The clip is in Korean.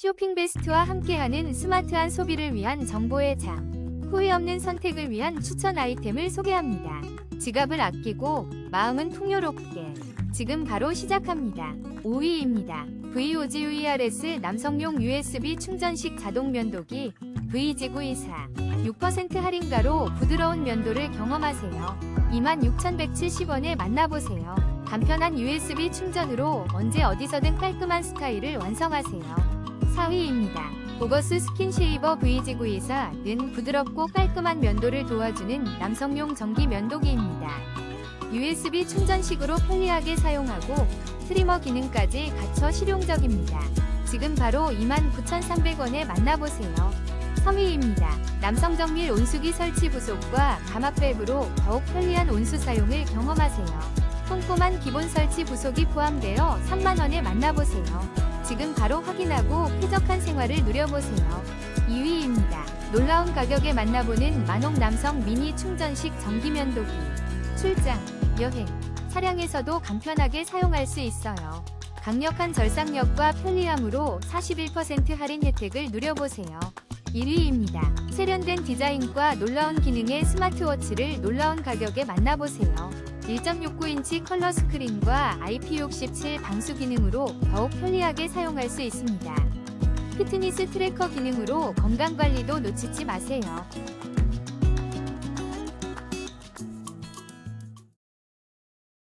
쇼핑 베스트와 함께하는 스마트한 소비를 위한 정보의 장. 후회 없는 선택을 위한 추천 아이템을 소개합니다. 지갑을 아끼고 마음은 풍요롭게. 지금 바로 시작합니다. 5위입니다. VOGVRS 남성용 USB 충전식 자동 면도기 VG924 6% 할인가로 부드러운 면도를 경험하세요. 26,170원에 만나보세요. 간편한 USB 충전으로 언제 어디서든 깔끔한 스타일을 완성하세요. 4위입니다. 보거스 스킨쉐이버 VG924는 부드럽고 깔끔한 면도를 도와주는 남성용 전기 면도기입니다. USB 충전식으로 편리하게 사용하고 트리머 기능까지 갖춰 실용적입니다. 지금 바로 29,300원에 만나보세요. 3위입니다. 남성 정밀 온수기 설치 부속과 감압밸브로 더욱 편리한 온수 사용을 경험하세요. 꼼꼼한 기본 설치 부속이 포함되어 3만원에 만나보세요. 지금 바로 확인하고 쾌적한 생활을 누려보세요. 2위입니다. 놀라운 가격에 만나보는 만옥 남성 미니 충전식 전기면도기. 출장, 여행, 차량에서도 간편하게 사용할 수 있어요. 강력한 절삭력과 편리함으로 41% 할인 혜택을 누려보세요. 1위입니다. 세련된 디자인과 놀라운 기능의 스마트워치를 놀라운 가격에 만나보세요. 1.69인치 컬러 스크린과 IP67 방수 기능으로 더욱 편리하게 사용할 수 있습니다. 피트니스 트래커 기능으로 건강 관리도 놓치지 마세요.